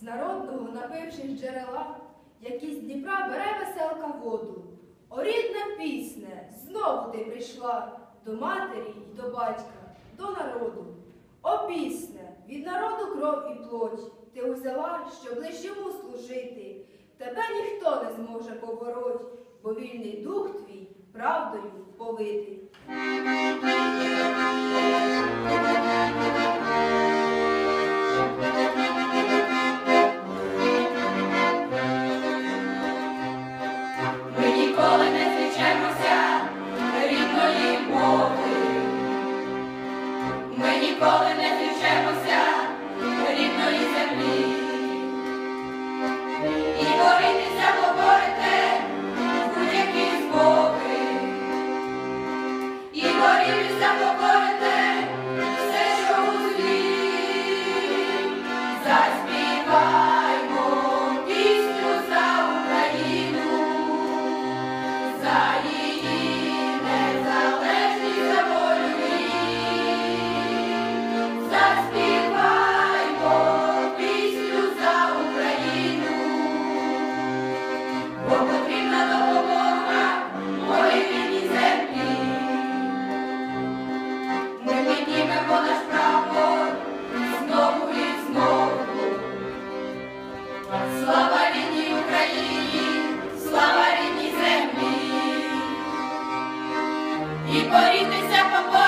З народного, напившись джерела, які з Дніпра бере веселка воду. О, рідна пісне, знову ти прийшла до матері і до батька, до народу. О, пісне, від народу кров і плоть ти узяла, щоб лиш йому служити. Тебе ніхто не зможе побороть, бо вільний дух твій правдою повитий. слава рідній Україні, слава рідній землі, і борітися по.